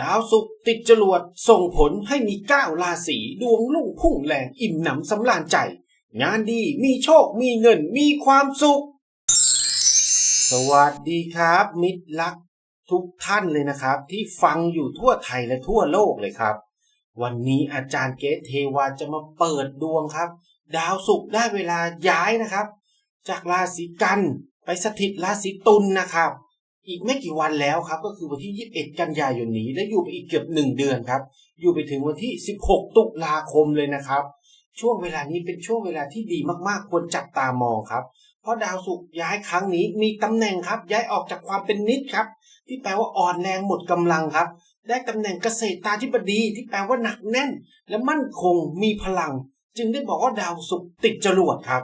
ดาวศุกร์ติดจรวดส่งผลให้มีเก้าราศีดวงลุ่งพุ่งแรงอิ่มหนำสำราญใจ งานดีมีโชคมีเงินมีความสุข สวัสดีครับ มิตรรักทุกท่านเลยนะครับ ที่ฟังอยู่ทั่วไทยและทั่วโลกเลยครับ วันนี้อาจารย์เกตเทวาจะมาเปิดดวงครับ ดาวศุกร์ได้เวลาย้ายนะครับ จากราศีกันไปสถิตราศีตุลนะครับ อีกไม่กี่วันแล้วครับ ก็คือวันที่ 21 กันยายนนี้ และอยู่ไปอีกเกือบหนึ่งเดือนครับ อยู่ไปถึงวันที่ 16 ตุลาคมเลยนะครับ ช่วงเวลานี้เป็นช่วงเวลาที่ดีมากๆ ควรจับตามองครับ เพราะดาวศุกร์ย้ายครั้งนี้มีตำแหน่งครับ ย้ายออกจากความเป็นนิดครับ ที่แปลว่าอ่อนแรงหมดกำลังครับ ได้ตำแหน่งเกษตรตาธิบดีที่แปลว่าหนักแน่น และมั่นคงมีพลัง จึงได้บอกว่าดาวศุกร์ติดจรวดครับ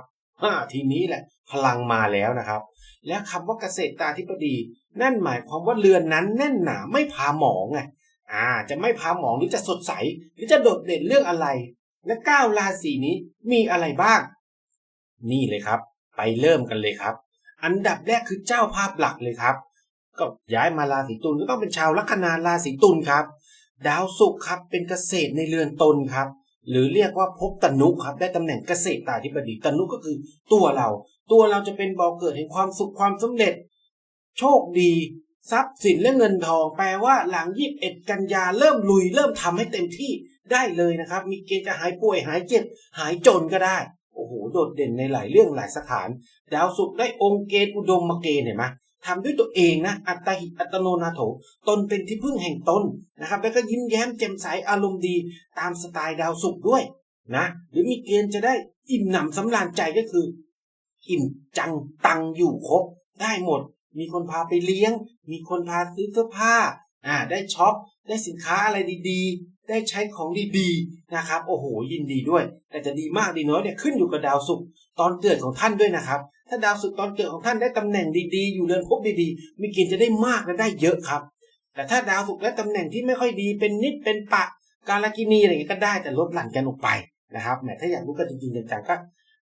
ทีนี้แหละ พลังมาแล้วนะครับ และคำว่าเกษตรตาธิบดี นั่นหมายความว่าเรือนนั้นแน่นหนาไม่พาหมองไงอ่า จะไม่พาหมองหรือจะสดใส หรือจะโดดเด่นเรื่องอะไร และเก้าราศีนี้มีอะไรบ้าง นี่เลยครับ ไปเริ่มกันเลยครับ อันดับแรกคือเจ้าภาพหลักเลยครับ ก็ย้ายมาราศีตุลก็ต้องเป็นชาวลัคนาราศีตุลครับ ดาวศุกร์ครับเป็นเกษตรในเรือนตนครับ หรือเรียกว่าภพตนุครับ ได้ตำแหน่งเกษตรตาธิบดีตนุก็คือตัวเรา ตัวเราจะเป็นบ่อเกิดแห่งความสุขความสำเร็จ โชคดี ทรัพย์สินและเงินทองแปลว่าหลังยีิบเอ็ดกันยาเริ่มลุย เริ่มทำให้เต็มที่ได้เลยนะครับ มีเกณฑ์จะหายป่วยหายเจ็บ หายจนก็ได้ โอ้โห โดดเด่นในหลายเรื่องหลายสถาน ดาวศุกร์ได้องค์เกณฑ์อุดมมาเกณฑ์เห็นไหมทำด้วยตัวเองนะ อัตหิอัตโนนาโถ ตนเป็นที่พึ่งแห่งตนนะครับ แล้วก็ยิ้มแย้มแจ่มใสอารมณ์ดีตามสไตล์ดาวศุกร์ด้วยนะ หรือมีเกณฑ์จะได้อิ่มหนำสำราญใจก็คือ อิ่มจังตังอยู่ครบได้หมด มีคนพาไปเลี้ยง มีคนพาซื้อเสื้อผ้าอ่าได้ช็อปได้สินค้าอะไรดีๆ ได้ใช้ของดีๆนะครับ โอ้โหยินดีด้วย แต่จะดีมากดีน้อยเนี่ยขึ้นอยู่กับดาวศุกร์ตอนเกิดของท่านด้วยนะครับ ถ้าดาวศุกร์ตอนเกิดของท่านได้ตำแหน่งดีๆ อยู่เรือนภพดีๆ มีเกณฑ์จะได้มากและได้เยอะครับ แต่ถ้าดาวศุกร์และตำแหน่งที่ไม่ค่อยดีเป็นนิดเป็นปะการลกินีอะไรอย่างเงี้ยก็ได้แต่ลดหลั่นกันออกไปนะครับแหมถ้าอยากรู้กันจริงๆจังๆก็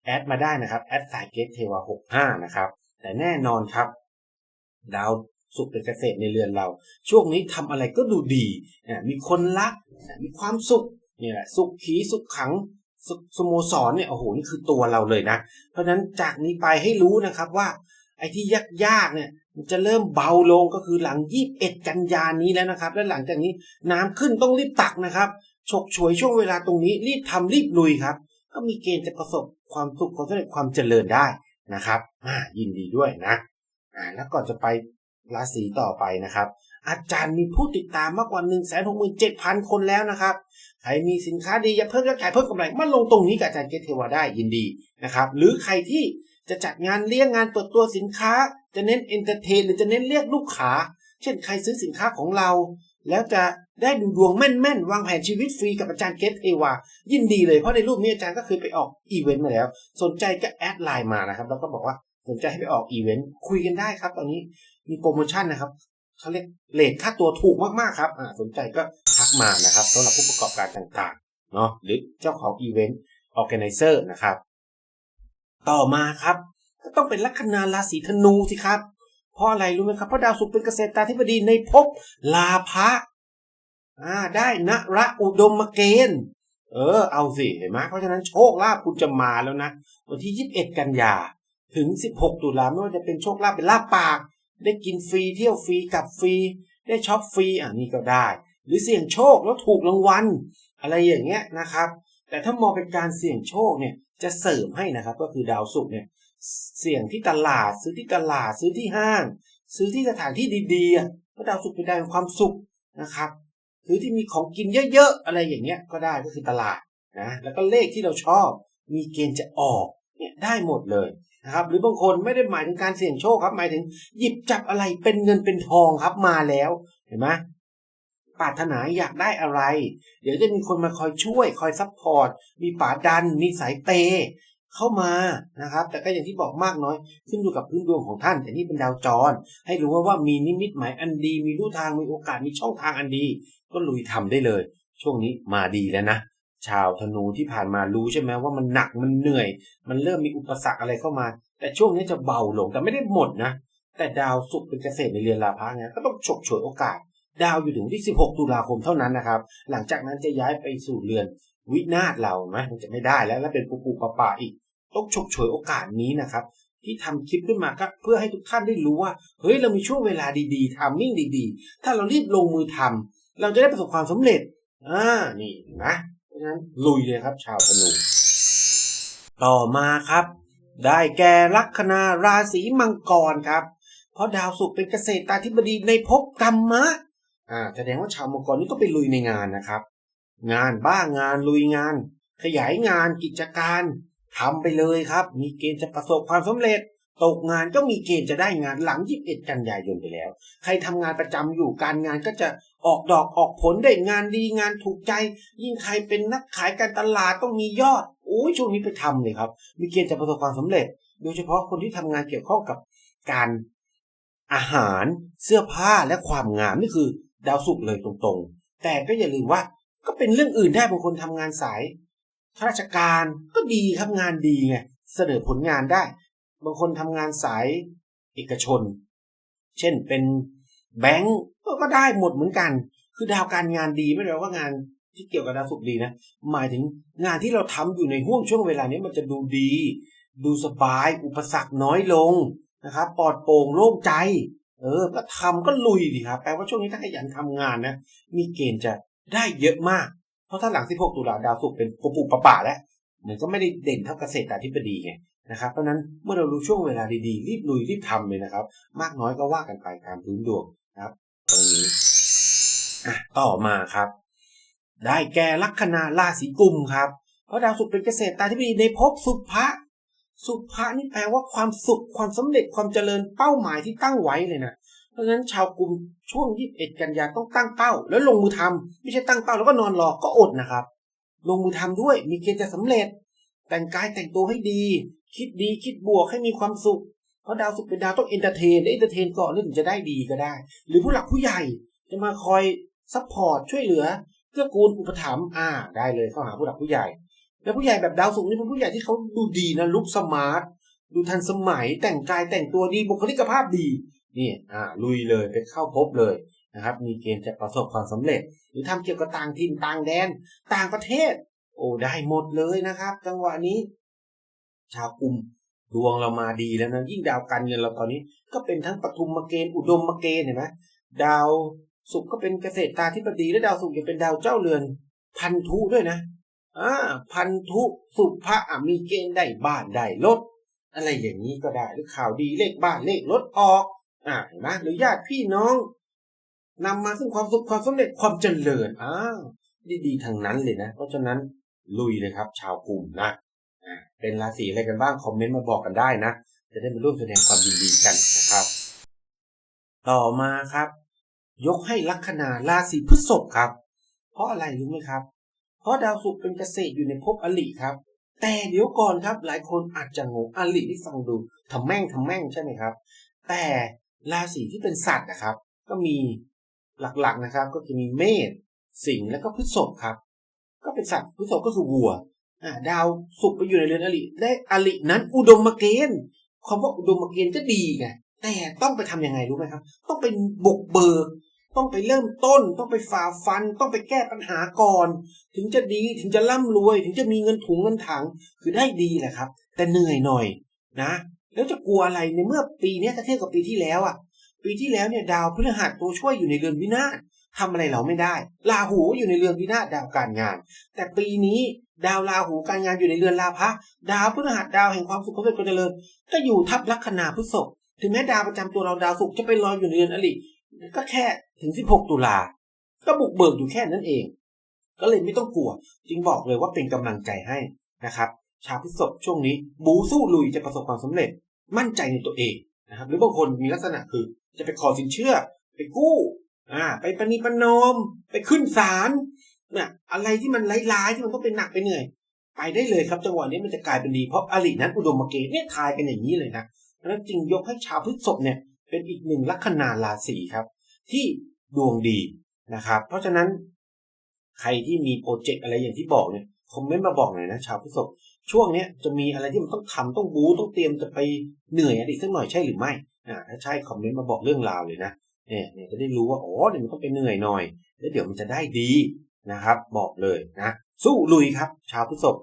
แอดมาได้นะครับแอดสายเกตเทวา65นะครับแต่แน่นอนครับ ดาวสุขเป็นเกษตรในเรือนเรา ช่วงนี้ทำอะไรก็ดูดีนะมีคนรักมีความสุขเนี่ยแหละสุขขีสุขขังสุขสโมสรเนี่ยโอ้โหนี่คือตัวเราเลยนะ เพราะฉะนั้นจากนี้ไปให้รู้นะครับว่า ไอ้ที่ยากๆเนี่ยมันจะเริ่มเบาลงก็คือหลัง21กันยานี้แล้วนะครับ และหลังจากนี้น้ำขึ้นต้องรีบตักนะครับฉกฉวยช่วงเวลาตรงนี้รีบทำรีบลุยครับ ก็มีเกณฑ์จะประสบความสุขความสำเร็จความเจริญได้นะครับอ่ายินดีด้วยนะ อ่าแล้วก่อนจะไปราศีต่อไปนะครับ อาจารย์มีผู้ติดตามมากกว่า 1 6 7 0 0 0 คนแล้วนะครับ ใครมีสินค้าดีอยากเพิ่มยอดขายเพิ่มกำไรมาลงตรงนี้กับอาจารย์เกตเทวาได้ยินดีนะครับ หรือใครที่จะจัดงานเลี้ยงงานเปิดตัวสินค้า จะเน้นเอนเตอร์เทนหรือจะเน้นเรียกลูกค้า เช่นใครซื้อสินค้าของเรา แล้วจะได้ดูดวงแม่นๆ วางแผนชีวิตฟรีกับอาจารย์เกตเทวายินดีเลยเพราะในรูปนี้อาจารย์ก็เคยไปออกอีเวนต์มาแล้ว สนใจก็แอดไลน์มานะครับ แล้วก็บอกว่า สนใจให้ไปออกอีเวนต์คุยกันได้ครับ ตอนนี้มีโปรโมชั่นนะครับเขาเรียกเลทค่าตัวถูกมากๆครับสนใจก็ทักมานะครับสำหรับผู้ประกอบการต่างๆเนาะหรือเจ้าของอีเวนต์ออแกไนเซอร์นะครับ ต่อมาครับ ก็ต้องเป็นลัคนาราศีธนูสิครับ เพราะอะไรรู้ไหมครับเพราะดาวศุกร์เป็นเกษตราธิบดีในภพลาภะอ่าได้นระอุดมเกณฑ์เออเอาสิเห็นไหมเพราะฉะนั้นโชคลาภคุณจะมาแล้วนะวันที่ 21 กันยา ถึง 16 ตุลาไม่ว่าจะเป็นโชคลาภเป็นลาภปาก ได้กินฟรีเที่ยวฟรีกลับฟรี ได้ช็อปฟรีอะนี่ก็ได้ หรือเสี่ยงโชคแล้วถูกรางวัลอะไรอย่างเงี้ยนะครับ แต่ถ้ามองเป็นการเสี่ยงโชคเนี่ยจะเสริมให้นะครับก็คือดาวศุกร์เนี่ยเสี่ยงที่ตลาด ซื้อที่ตลาดซื้อที่ห้าง ซื้อที่สถานที่ดีๆอะเพราะดาวศุกร์เป็นดาวแห่งความสุขนะครับซื้อที่มีของกินเยอะๆอะไรอย่างเงี้ยก็ได้ก็คือตลาดนะแล้วก็เลขที่เราชอบมีเกณฑ์จะออกเนี่ยได้หมดเลย นะครับหรือบางคนไม่ได้หมายถึงการเสี่ยงโชคครับ หมายถึงหยิบจับอะไรเป็นเงินเป็นทองครับมาแล้วเห็นไหมปรารถนาอยากได้อะไร เดี๋ยวจะมีคนมาคอยช่วย คอยซัพพอร์ตมีป่าดัน มีสายเปเข้ามานะครับ แต่ก็อย่างที่บอกมากน้อย ขึ้นอยู่กับพื้นดวงของท่าน แต่นี่เป็นดาวจร ให้รู้ว่าว่ามีนิมิตหมายอันดี มีรูทางมีโอกาสมีช่องทางอันดี ก็ลุยทำได้เลย ช่วงนี้มาดีแล้วนะ ชาวธนูที่ผ่านมารู้ใช่ไหมว่ามันหนักมันเหนื่อย มันเริ่มมีอุปสรรคอะไรเข้ามา แต่ช่วงนี้จะเบาลงแต่ไม่ได้หมดนะ แต่ดาวสุขเป็นเกษตรในเรือนลาภะไงก็ต้องฉกฉวยโอกาส ดาวอยู่ถึงที่ 16 ตุลาคมเท่านั้นนะครับ หลังจากนั้นจะย้ายไปสู่เรือนวินาศเราไหมมันจะไม่ได้แล้ว และเป็นปูปูปะปะอีก ต้องฉกฉวยโอกาสนี้นะครับ ที่ทำคลิปขึ้นมาก็เพื่อให้ทุกท่านได้รู้ว่า เฮ้ย เรามีช่วงเวลาดีๆทามมิ่งดีๆ ถ้าเรารีบลงมือทำเราจะได้ประสบความสำเร็จ อ่า นี่นะ นั้นลุยเลยครับ ชาวธนูต่อมาครับ ได้แก่ลัคนาราศีมังกรครับ เพราะดาวศุกร์เป็นเกษตรตาธิบดีในภพกรรมะอ่าแสดงว่าชาวมังกรนี่ต้องไปลุยในงานนะครับ งานบ้างงานลุยงาน ขยายงานกิจการทำไปเลยครับ มีเกณฑ์จะประสบความสำเร็จ ตกงานก็มีเกณฑ์จะได้งานหลัง 21 กันยายนไปแล้ว ใครทำงานประจำอยู่การงานก็จะ ออกดอกออกผลได้งานดีงานถูกใจ ยิ่งใครเป็นนักขายการตลาดต้องมียอดโอ้ยช่วงนี้ไปทำเลยครับ มีเกณฑ์จะประสบความสำเร็จ โดยเฉพาะคนที่ทำงานเกี่ยวข้องกับการอาหารเสื้อผ้าและความงามนี่คือ ดาวศุกเลยตรงๆ แต่ก็อย่าลืมว่าก็เป็นเรื่องอื่นได้บางคนทำงานสายข้าราชการก็ดีครับงานดีไงเสนอผลงานได้ บางคนทำงานสายเอกชน เช่นเป็น แบงก์ก็ได้หมดเหมือนกัน คือดาวการงานดีไม่ได้ว่างานที่เกี่ยวกับดาวศุกร์ดีนะ หมายถึงงานที่เราทำอยู่ในห่วงช่วงเวลานี้มันจะดูดี ดูสบาย อุปสรรคน้อยลงนะครับปลอดโปร่งโล่งใจ เออก็ทำก็ลุยดีครับแปลว่าช่วงนี้ถ้าขยันทำงานนะ มีเกณฑ์จะได้เยอะมาก เพราะถ้าหลัง 16 ตุลาดาวศุกร์เป็นปุปุปะปะแล้วมันก็ไม่ได้เด่นเท่าเกษตรอาธิบดีไงนะครับเพราะนั้นเมื่อเรารู้ช่วงเวลาดีๆ รีบลุยรีบทำเลยนะครับ มากน้อยก็ว่ากันไปตามพื้นดวง อะต่อมาครับ ได้แก่ลัคนาราศีกุมครับ เพราะดาวศุกร์เป็นเกษตรตาธิบดีในภพสุภะสุภะนี่แปลว่าความสุขความสำเร็จความเจริญเป้าหมายที่ตั้งไว้เลยนะเพราะฉะนั้นชาวกุมช่วง21กันยาต้องตั้งเป้า แล้วลงมือทำไม่ใช่ตั้งเป้าแล้วก็นอนรอก็อดนะครับ ลงมือทำด้วยมีเกณฑ์จะสำเร็จ แต่งกายแต่งตัวให้ดี คิดดีคิดบวกให้มีความสุขเพราะดาวศุกร์เป็นดาวต้องเอนเตอร์เทนเอนเตอร์เทนก่อนแล้วถึงจะได้ดีก็ได้ หรือผู้หลักผู้ใหญ่จะมาคอย ซัพพอร์ตช่วยเหลือเกื้อกูลอุปถัมภ์อ่าได้เลยเข้าหาผู้หลักผู้ใหญ่ แล้วผู้ใหญ่แบบดาวศุกนี่เป็นผู้ใหญ่ที่เขาดูดีนะลุกสมาร์ทดูทันสมัยแต่งกายแต่งตัวดีบุคลิกภาพดีนี่อ่าลุยเลยไปเข้าพบเลยนะครับ มีเกณฑ์จะประสบความสำเร็จ หรือทำเกี่ยวกับต่างถิ่นต่างแดน ต่างประเทศ โอ้ได้หมดเลยนะครับ จังหวะนี้ ชาวกลุ่มดวงเรามาดีแล้วนะยิ่งดาวการเงินเราตอนนี้ ก็เป็นทั้งปทุมมาเกณฑ์อุดมมาเกณฑ์เห็นไหมดาว ศุก็เป็นเกษตรตาธิบดีและดาวศุกยังเป็นดาวเจ้าเรือน พันธุด้วยนะอ่าพันธุสุภะมีเกณฑ์ได้บ้านได้รถอะไรอย่างนี้ก็ได้หรือข่าวดีเลขบ้านเลขรถออกอ่าเห็นไหมหรือญาติพี่น้องนำมาซึ่งความสุขความสำเร็จความเจริญอ้าวดีๆทางนั้นเลยนะ เพราะฉะนั้นลุยเลยครับ ชาวกลุ่มนะอ่าเป็นราศีอะไรกันบ้างคอมเมนต์มาบอกกันได้นะ จะได้มาร่วมแสดงความยินดีกันนะครับ ต่อมาครับ ยกให้ลัคนาราศีพฤษภครับ เพราะอะไรรู้ไหมครับ เพราะดาวศุกร์เป็นเกษตรอยู่ในภพอลิครับ แต่เดี๋ยวก่อนครับหลายคนอาจจะงงอลิที่ฟังดูทำแม่งทำแม่งใช่ไหมครับ แต่ราศีที่เป็นสัตว์นะครับ ก็มีหลักๆนะครับ ก็จะมีเมษสิงห์แล้วก็พฤษภครับ ก็เป็นสัตว์พฤษภก็คือวัวดาวศุกร์ไปอยู่ในเรือนอลิและอลินั้นอุดมมาเกณฑ์คำว่าอุดมมาเกณฑ์ก็ดีไงแต่ต้องไปทำยังไงรู้ไหมครับ ต้องเป็นบุกเบิก ต้องไปเริ่มต้น ต้องไปฝ่าฟัน ต้องไปแก้ปัญหาก่อน ถึงจะดีถึงจะร่ำรวย ถึงจะมีเงินถุงเงินถังคือได้ดีแหละครับ แต่เหนื่อยหน่อยนะ แล้วจะกลัวอะไรในเมื่อปีนี้ถ้าเทียบกับปีที่แล้วอะ ปีที่แล้วเนี่ยดาวพฤหัสตัวช่วยอยู่ในเรือนวินาศทำอะไรเราไม่ได้ราหูอยู่ในเรือนวินาศดาวการงาน แต่ปีนี้ดาวราหูการงานอยู่ในเรือนลาภะดาวพฤหัสดาวแห่งความสุขความเจริญความเจริญก็อยู่ทับลัคนาพฤษภถึงแม้ดาวประจำตัวเราดาวศุกร์จะไปลอยอยู่ในเรือนอลิก็แค่ ถึง 16 ตุลา ก็บุกเบิกอยู่แค่นั้นเอง ก็เลยไม่ต้องกลัว จึงบอกเลยว่าเป็นกำลังใจให้นะครับ ชาวพฤษภช่วงนี้ บูสู้ลุยจะประสบความสำเร็จ มั่นใจในตัวเองนะครับ หรือบางคนมีลักษณะคือจะไปขอสินเชื่อ ไปกู้อ่าไปปณีปนอม ไปขึ้นศาลเนี่ยอะไรที่มันร้ายๆที่มันต้องเป็นหนักไปเหนื่อย ไปได้เลยครับจังหวะนี้มันจะกลายเป็นดีเพราะอลินั้นอุดมเกณฑ์เนี่ยทายกันอย่างนี้เลยนะเพราะนั้นจึงยกให้ชาวพฤษภเนี่ยเป็นอีกหนึ่งลัคนาราศีครับ ที่ ดวงดีนะครับ เพราะฉะนั้นใครที่มีโปรเจกต์อะไรอย่างที่บอกเนี่ยคอมเมนต์มาบอกหน่อยนะชาวพฤษภช่วงเนี้ยจะมีอะไรที่มันต้องทำต้องบูต้องเตรียมจะไปเหนื่อยอะไรอีกสักหน่อยใช่หรือไม่อ่าถ้าใช่คอมเมนต์มาบอกเรื่องราวเลยนะเนี่ยเนี่ยจะได้รู้ว่าอ๋อเนี่ยวมันต้องเป็นเหนื่อยหน่อย แล้วเดี๋ยวมันจะได้ดีนะครับ บอกเลยนะสู้ลุยครับ ชาวพฤษภ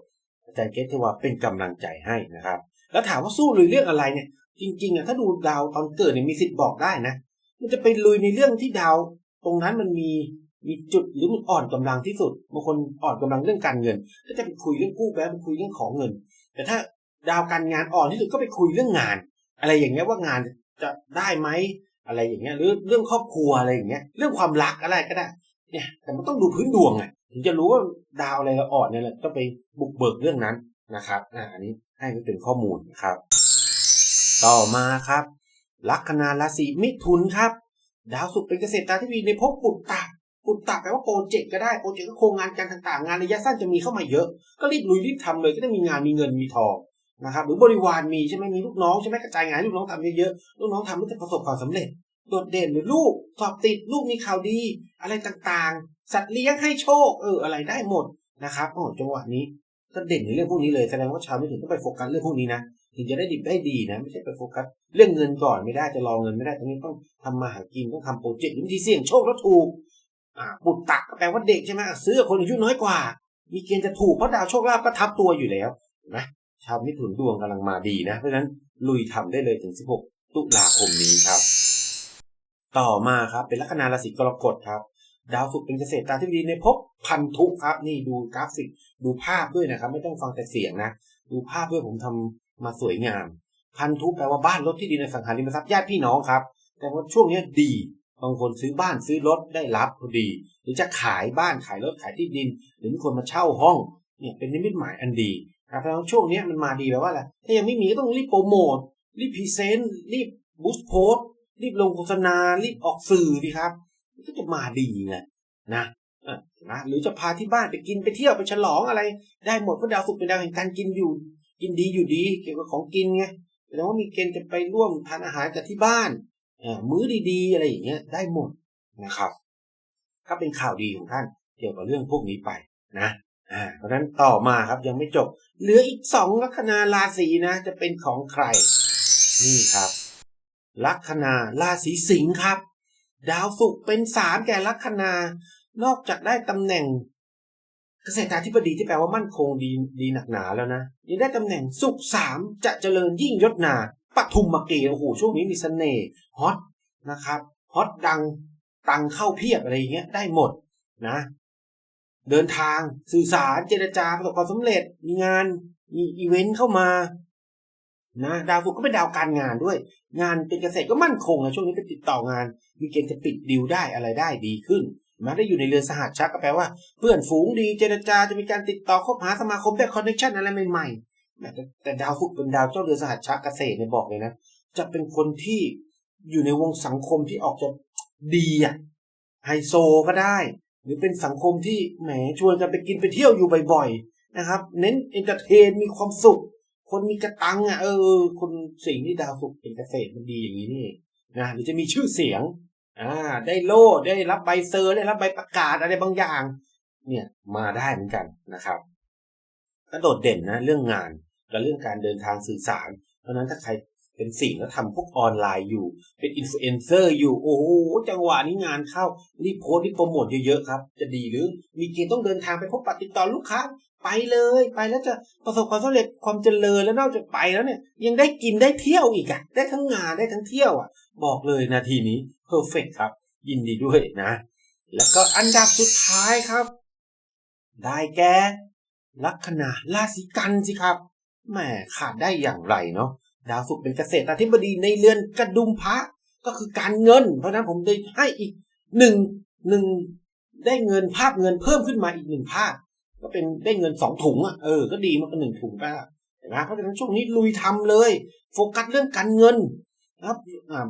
อาจารย์เกตเทว่าเป็นกำลังใจให้นะครับ แล้วถามว่าสู้ลุยเรื่องอะไรเนี่ย จริงๆอะถ้าดูดาวตอนเกิดเนี่ยมีสิทธิ์บอกได้นะ มันจะไปลุยในเรื่องที่ดาว ตรงนั้นมันมีมีจุดหรือมันอ่อนกำลังที่สุดบางคนอ่อนกำลังเรื่องการเงิน ก็จะไปคุยเรื่องกู้แบงค์ไปคุยเรื่องของเงิน แต่ถ้าดาวการงานอ่อนที่สุดก็ไปคุยเรื่องงาน อะไรอย่างเงี้ยว่างานจะได้ไหมอะไรอย่างเงี้ยหรือเรื่องครอบครัวอะไรอย่างเงี้ยเรื่องความรักอะไรก็ได้เนี่ยแต่มันต้องดูพื้นดวงอะถึงจะรู้ว่าดาวอะไรเราอ่อนเนี่ยแหละต้องไปบุกเบิกเรื่องนั้นนะครับอ่าอันนี้ให้เป็นข้อมูลนะครับ ต่อมาครับ ลัคนาราศีมิถุนครับ ดาวศุกร์เป็นเกษตรตาที่มีในภพปุตตะปุตตะแปลว่าโปรเจกต์ก็ได้โปรเจกต์ก็โครงงานการต่างๆ งานระยะสั้นจะมีเข้ามาเยอะ ก็รีบลุยรีบทำเลยก็ได้มีงานมีเงินมีทองนะครับหรือบริวารมีใช่ไหมมีลูกน้องใช่ไหมกระจายงานลูกน้องทำเยอะๆลูกน้องทำแล้วจะประสบความสำเร็จโดดเด่นหรือลูกสอบติดลูกมีข่าวดี อะไรต่างๆ สัตว์เลี้ยงให้โชคเอออะไรได้หมดนะครับโอ้จังหวะนี้ ก็เด่นในเรื่องพวกนี้เลยแสดงว่าชาวไม่ถึงต้องไปโฟกัสเรื่องพวกนี้นะถึงจะได้ดิบได้ดีนะไม่ใช่ไปโฟกัสเรื่องเงินก่อนไม่ได้จะรอเงินไม่ได้ตรงนี้ต้องทำมาหากินต้องทำโปรเจกต์วิธีเสี่ยงโชคแล้วถูกอ่าปุตตะก็แปลว่าเด็กใช่ไหมซื้อคนอายุน้อยกว่า มีเกณฑ์จะถูกเพราะดาวโชคลาภก็ทับตัวอยู่แล้วนไหมชาวมิถุนดวงกำลังมาดีนะ เพราะฉะนั้นลุยทำได้เลยถึง 16 ตุลาคมนี้ครับ ต่อมาครับเป็นลัคนาราศีกรกฎครับ ดาวศุกร์เป็นเกษตรตาที่ดีในภพพันธุครับนี่ดูกราฟิก ดูภาพด้วยนะครับ ไม่ต้องฟังแต่เสียงนะ ดูภาพด้วยผมทำมาสวยงาม พันธุแปลว่าบ้านรถที่ดินในสังหาริมทรัพย์ญาติพี่น้องครับ แต่ว่าช่วงนี้ดีบางคนซื้อบ้านซื้อรถได้รับพอดี หรือจะขายบ้านขายรถขายที่ดิน หรือมีคนมาเช่าห้องเนี่ยเป็นนิมิตหมายอันดีนะครับเพราะฉะนั้นช่วงนี้มันมาดีแปลว่าอะไรถ้ายังไม่มีก็ต้องรีบโปรโมทรีบพรีเซนต์รีบบูสต์โพสต์รีบลงโฆษณารีบออกสื่อดีครับมันก็จะมาดีไงนะ นะหรือจะพาที่บ้านไปกินไปเที่ยวไปฉลองอะไร ได้หมดเพราะดาวศุกร์เป็นดาวแห่งการกินอยู่ กินดีอยู่ดี เกี่ยวกับของกินไงแสดงว่ามีเกณฑ์จะไปร่วมทานอาหารกับที่บ้านมื้อดีๆ อะไรอย่างเงี้ยได้หมดนะครับ ก็เป็นข่าวดีของท่านเกี่ยวกับเรื่องพวกนี้ไปนะอ่าเพราะฉะนั้นต่อมาครับยังไม่จบ เหลืออีกสองลัคนาราศีนะ จะเป็นของใคร นี่ครับ ลัคนาราศีสิงห์ครับ ดาวศุกร์เป็นสามแก่ลัคนา นอกจากได้ตำแหน่งเกษตราธิบดีที่แปลว่ามั่นคงดีดีหนักหนาแล้วนะยังได้ตำแหน่งสุขสามจะเจริญยิ่งยศนาปทุมมาเกโอ้โหช่วงนี้มีเสน่ห์ฮอตนะครับฮอตดังตังเข้าเพียบอะไรอย่างเงี้ยได้หมดนะ เดินทางสื่อสารเจรจาประสบความสำเร็จมีงานมีอีเวนต์เข้ามานะดาวศุกร์ก็เป็นดาวการงานด้วย งานเป็นเกษตรก็มั่นคงนะช่วงนี้ไปติดต่องาน มีเกณฑ์จะปิดดีลได้อะไรได้ดีขึ้น มาได้อยู่ในเรือนสหัสชักก็แปลว่า เพื่อนฝูงดีเจรจาจะมีการติดต่อคบหาสมาคมได้คอนเนคชั่นอะไรใหม่ๆแต่แต่ดาวศุกร์เป็นดาวเจ้าเรือนสหัสชักเกษตรเนี่ยบอกเลยนะจะเป็นคนที่อยู่ในวงสังคมที่ออกจะดีอะไฮโซก็ได้ หรือเป็นสังคมที่แหมชวนกันไปกินไปเที่ยวอยู่บ่อยๆนะครับ เน้นเอนเตอร์เทนมีความสุข คนมีกระตังอะเออคนสิ่งที่ดาวศุกร์เป็นเกษตรมันดีอย่างนี้นี่นะหรือจะมีชื่อเสียง อ่า ได้โล่ได้รับใบเซอร์ได้รับใบประกาศอะไรบางอย่าง เนี่ยมาได้เหมือนกันนะครับก็โดดเด่นนะเรื่องงานกับเรื่องการเดินทางสื่อสาร เพราะนั้นถ้าใครเป็นสิ่งแล้วทำพวกออนไลน์อยู่ เป็นอินฟลูเอนเซอร์อยู่ โอ้โห จังหวะนี้งานเข้า รีบโพสต์รีบโปรโมทเยอะๆครับ จะดีหรือ มีเกณฑ์ต้องเดินทางไปพบปะติดต่อลูกค้า ไปเลย ไปแล้วจะประสบความสำเร็จความเจริญแล้วนอกจากไปแล้วเนี่ย ยังได้กินได้เที่ยวอีกอะได้ทั้งงานได้ทั้งเที่ยวอะบอกเลยนาทีนี้ เพอร์เฟกครับ ยินดีด้วยนะ แล้วก็อันดับสุดท้ายครับ ได้แก่ลัคนาราศีกันสิครับแหมขาดได้อย่างไรเนาะดาวศุกร์เป็นเกษตรอาธิบดีในเรือนกระดุมพระก็คือการเงิน เพราะนั้นผมได้ให้อีกหนึ่งหนึ่งได้เงินภาพเงินเพิ่มขึ้นมาอีกหนึ่งภาพ ก็เป็นได้เงินสองถุงอะเออก็ดีมากกว่าหนึ่งถุงไปละเห็นไหมเพราะฉะนั้นช่วงนี้ลุยทำเลย โฟกัสเรื่องการเงิน ครับ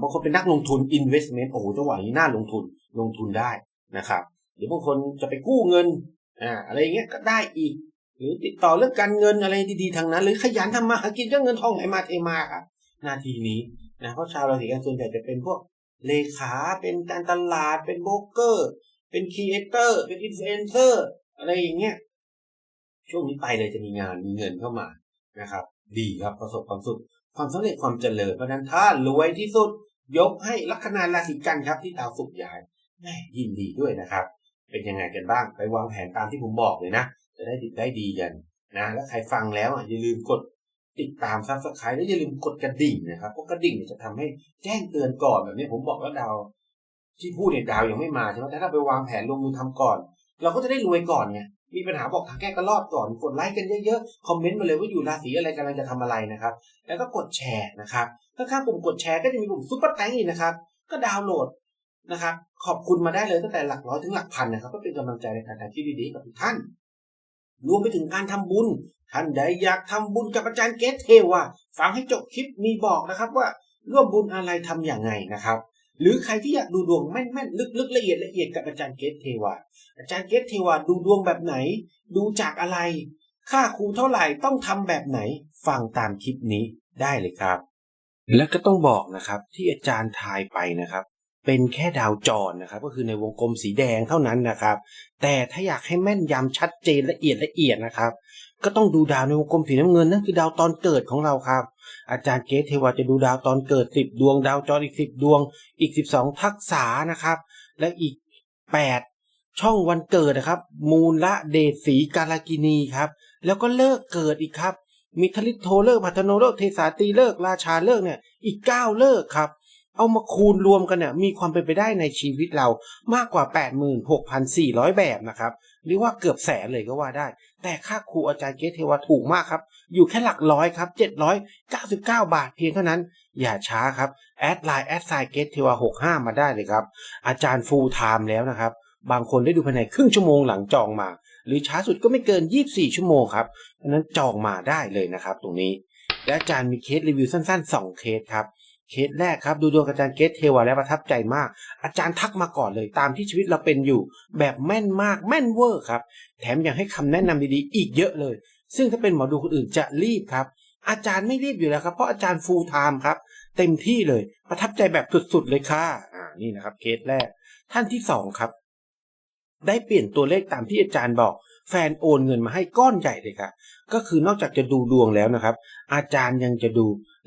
บางคนเป็นนักลงทุน investment โอ้โหจังหวะนี้น่าลงทุนลงทุนได้นะครับ หรือบางคนจะไปกู้เงินอ่าอะไรอย่างเงี้ยก็ได้อีก หรือติดต่อเรื่องการเงินอะไรดีๆทางนั้น หรือขยันทำมาหากินก็เงินทองไหลมาเทมาครับนาทีนี้นะเพราะชาวราศีกันส่วนใหญ่จะเป็นพวกเลขาเป็นการตลาดเป็นโบรกเกอร์ เป็นครีเอเตอร์เป็นอินฟลูเอนเซอร์อะไรอย่างเงี้ยช่วงนี้ไปเลยจะมีงานมีเงินเข้ามานะครับ ดีครับประสบความสุข ความสำเร็จความเจริญเพราะฉะนั้นถ้ารวยที่สุดยกให้ลัคนาราศีกันครับที่ดาวศุกย้ายแม่ยินดีด้วยนะครับ เป็นยังไงกันบ้างไปวางแผนตามที่ผมบอกเลยนะ จะได้ติดได้ดีกันนะ แล้วใครฟังแล้วอะอย่าลืมกดติดตามซับสไครต์และอย่าลืมกดกระดิ่งนะครับเพราะกระดิ่งจะทำให้แจ้งเตือนก่อนแบบนี้ผมบอกว่าดาว ที่พูดเนี่ยดาวยังไม่มาใช่ไหมแต่ถ้าไปวางแผนลงมือทำก่อน เราก็จะได้รวยก่อนไง มีปัญหาบอกทางแก้ก็รอดก่อนกดไลค์กันเยอะๆ คอมเมนต์มาเลยว่าอยู่ราศีอะไรกำลังจะทำอะไรนะครับ แล้วก็กดแชร์นะครับข้างๆปุ่มกดแชร์ก็จะมีปุ่มซุปเปอร์แตงอีกนะครับ ก็ดาวน์โหลดนะครับ ขอบคุณมาได้เลยตั้งแต่หลักร้อยถึงหลักพันนะครับ ก็เป็นกำลังใจในการทำที่ดีๆกับทุกท่าน รวมไปถึงการทำบุญ ท่านใดอยากทำบุญกับอาจารย์เกตเทวาฟังให้จบคลิปมีบอกนะครับว่าร่วมบุญอะไรทำอย่างไงนะครับ หรือใครที่อยากดูดวงแม่นๆลึกๆละเอียดละเอียดกับอาจารย์เกตเทวาอาจารย์เกตเทวาดูดวงแบบไหน ดูจากอะไร ค่าครูเท่าไหร่ต้องทำแบบไหน ฟังตามคลิปนี้ได้เลยครับ และก็ต้องบอกนะครับที่อาจารย์ทายไปนะครับ เป็นแค่ดาวจรนะครับ ก็คือในวงกลมสีแดงเท่านั้นนะครับ แต่ถ้าอยากให้แม่นยำชัดเจนละเอียดละเอียดนะครับ ก็ต้องดูดาวในวงกลมสีน้ำเงินนั่นคือดาวตอนเกิดของเราครับ อาจารย์เกตเทวาจะดูดาวตอนเกิด 10 ดวง ดาวจรอีก 10 ดวง อีก 12 ทักษะนะครับ และอีก 8 ช่องวันเกิดนะครับ มูลละเดชสีกาลกินีครับ แล้วก็เลิกเกิดอีกครับ มีทลิตโทเลิกพัฒโนเลิกเทสาตีเลิกราชาเลิกเนี่ยอีก 9 เลิกครับเอามาคูณรวมกันเนี่ยมีความเป็นไปได้ในชีวิตเรามากกว่า 86,400 แบบนะครับ หรือว่าเกือบแสนเลยก็ว่าได้ แต่ค่าครูอาจารย์เกตเทวาถูกมากครับ อยู่แค่หลักร้อยครับ799 บาทเพียงเท่านั้น อย่าช้าครับ แอดไลน์แอดไซเกตเทวา65 มาได้เลยครับ อาจารย์ฟูลไทม์แล้วนะครับ บางคนได้ดูภายในครึ่งชั่วโมงหลังจองมา หรือช้าสุดก็ไม่เกิน 24 ชั่วโมงครับเพราะฉะนั้นจองมาได้เลยนะครับ ตรงนี้ และอาจารย์มีเคสรีวิวสั้นๆ 2 เคสครับ เคสแรกครับดูดวงอาจารย์เกตเทวาแล้วประทับใจมาก อาจารย์ทักมาก่อนเลยตามที่ชีวิตเราเป็นอยู่ แบบแม่นมากแม่นเวอร์ครับ แถมยังให้คำแนะนำดีๆ อีกเยอะเลย ซึ่งถ้าเป็นหมอดูคนอื่นจะรีบครับ อาจารย์ไม่รีบอยู่แล้วครับ เพราะอาจารย์ฟูลไทม์ครับ เต็มที่เลยประทับใจแบบสุดๆเลยค่ะอ่านี่นะครับเคสแรก ท่านที่สองครับ ได้เปลี่ยนตัวเลขตามที่อาจารย์บอกแฟนโอนเงินมาให้ก้อนใหญ่เลยครับก็คือนอกจากจะดูดวงแล้วนะครับ อาจารย์ยังจะดู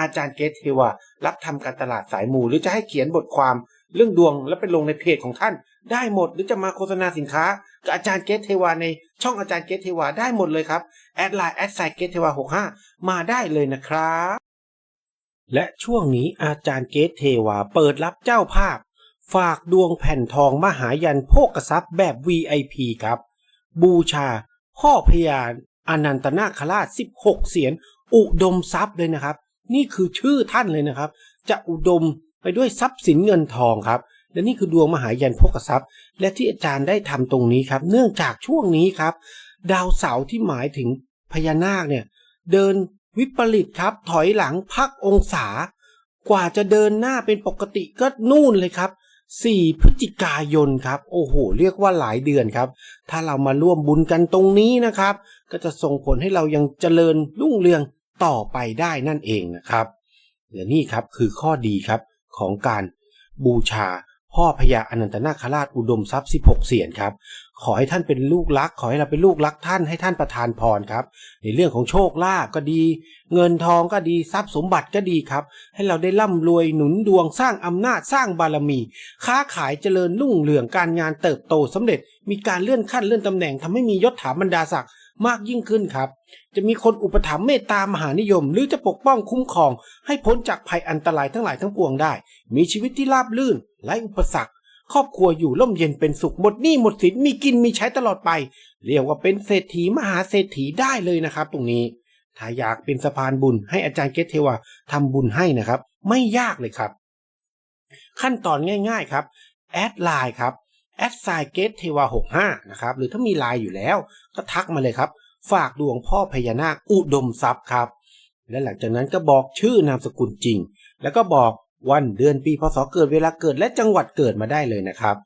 อาจารย์เกตเทวารับทำการตลาดสายหมู่หรือจะให้เขียนบทความเรื่องดวงแล้วไปลงในเพจของท่าน ได้หมดหรือจะมาโฆษณาสินค้ากับอาจารย์เกตเทวาในช่องอาจารย์เกตเทวาได้หมดเลยครับแอดไลน์แอดไซเกตเทวา65มาได้เลยนะครับและช่วงนี้อาจารย์เกตเทวาเปิดรับเจ้าภาพ ฝากดวงแผ่นทองมหายันโภกทรัพย์แบบ VIP ครับ บูชา พ่อพญาอนันตนาคราช 16 เสียน อุดมทรัพย์เลยนะครับ นี่คือชื่อท่านเลยนะครับ จะอุดมไปด้วยทรัพย์สินเงินทองครับและนี่คือดวงมหายันโภกทรัพย์ และที่อาจารย์ได้ทำตรงนี้ครับ เนื่องจากช่วงนี้ครับ ดาวเสาร์ที่หมายถึงพญานาคเนี่ยเดินวิปริตครับ ถอยหลังพักองศา กว่าจะเดินหน้าเป็นปกติก็นู่นเลยครับ4พฤศจิกายนครับ โอ้โห เรียกว่าหลายเดือนครับ ถ้าเรามาร่วมบุญกันตรงนี้นะครับ ก็จะส่งผลให้เรายังเจริญรุ่งเรือง ต่อไปได้นั่นเองนะครับ และนี่ครับคือข้อดีครับของการบูชาพ่อพญาอนันตนาคราชอุดมทรัพย์16 เสียนครับ ขอให้ท่านเป็นลูกรัก ขอให้เราเป็นลูกรักท่านให้ท่านประทานพรครับ ในเรื่องของโชคลาภก็ดี เงินทองก็ดีทรัพย์สมบัติก็ดีครับ ให้เราได้ร่ำรวยหนุนดวงสร้างอำนาจสร้างบารมี ค้าขายเจริญรุ่งเรืองการงานเติบโตสำเร็จ มีการเลื่อนขั้นเลื่อนตำแหน่งทำให้มียศถาบรรดาศักดิ์ มากยิ่งขึ้นครับ จะมีคนอุปถัมภ์เมตตามหานิยม หรือจะปกป้องคุ้มครอง ให้พ้นจากภัยอันตรายทั้งหลายทั้งปวงได้ มีชีวิตที่ราบรื่นไร้อุปสรรค ครอบครัวอยู่ร่มเย็นเป็นสุขหมดหนี้หมดสินมีกินมีใช้ตลอดไป เรียกว่าเป็นเศรษฐีมหาเศรษฐีได้เลยนะครับ ตรงนี้ ถ้าอยากเป็นสะพานบุญให้อาจารย์เกตเทวาทำบุญให้นะครับ ไม่ยากเลยครับ ขั้นตอนง่าย ๆครับแอดไลน์ครับ แอดไซเกตเทวา65นะครับหรือถ้ามีไลน์อยู่แล้ว ก็ทักมาเลยครับ ฝากดวงพ่อพญานาคอุดมทรัพย์ครับ และหลังจากนั้นก็บอกชื่อนามสกุลจริง แล้วก็บอกวันเดือนปีพศเกิดเวลาเกิดและจังหวัดเกิดมาได้เลยนะครับ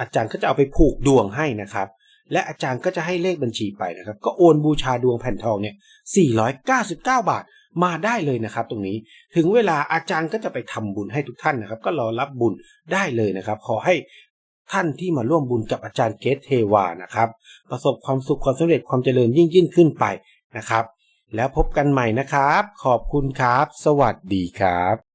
อาจารย์ก็จะเอาไปผูกดวงให้นะครับ และอาจารย์ก็จะให้เลขบัญชีไปนะครับ ก็โอนบูชาดวงแผ่นทองเนี่ย 499 บาทมาได้เลยนะครับ ตรงนี้ถึงเวลาอาจารย์ก็จะไปทำบุญให้ทุกท่านนะครับ ก็รอรับบุญได้เลยนะครับ ขอให้ ท่านที่มาร่วมบุญกับอาจารย์เกตเทวานะครับ ประสบความสุขความสำเร็จความเจริญยิ่งยิ่งขึ้นไปนะครับ แล้วพบกันใหม่นะครับ ขอบคุณครับ สวัสดีครับ